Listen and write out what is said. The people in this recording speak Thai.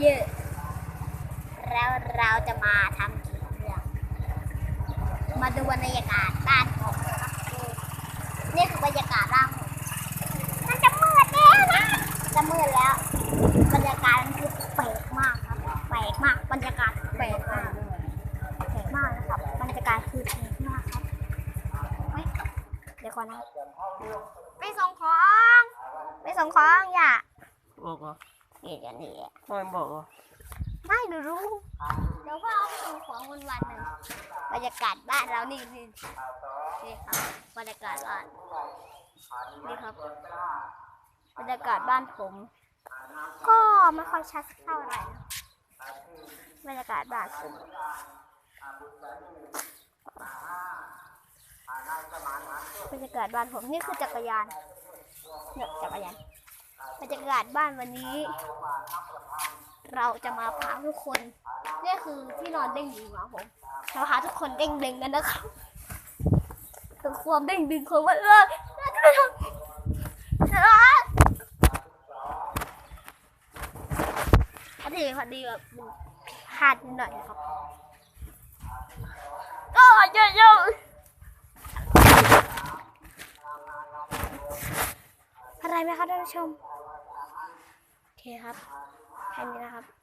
เยอะ แล้วเราจะมาทำกี่เรื่อง มาดูบรรยากาศบ้านผมนี่คือบรรยากาศบ้านผมมันจะมืดแล้วนะ จะมืดแล้ว บรรยากาศมันคือแปลกมากครับแปลกมาก บรรยากาศแปลกมากแปลกมากนะครับ บรรยากาศคือแปลกมากครับเฮ้ยเดี๋ยวก่อนนะไม่ส่งของไม่ส่งของอย่าบอกเหรอ เดี๋ยวนี้ทำไมบอกเหรอไม่หนูรู้เดี๋ยวพ่อเอาไปส่งของวันวันๆหนึ่งบรรยากาศบ้านเรานี่นี่นี่ครับบรรยากาศบ้านนี่ครับบรรยากาศบ้านผม ก็ไม่ค่อยชัดเท่าไหร่นะบรรยากาศบ้านผมบรรยากาศบ้านผมนี่คือจักรยานเนี่ยจักรยาน บรรยากาศบ้านวันนี้ เราจะมาพาทุกคนนี่คือที่นอนเด้งดึงของผมเราพาทุกคนเด้งดึงกันนะครับคือความเด้งดึงของมันเลยนะพอดีพอดีแบบมันพลาดนิดหน่อยนะครับ ก็เยอะเยอะไรไหมครับท่านผู้ชม เคครับ แค่นี้นะครับ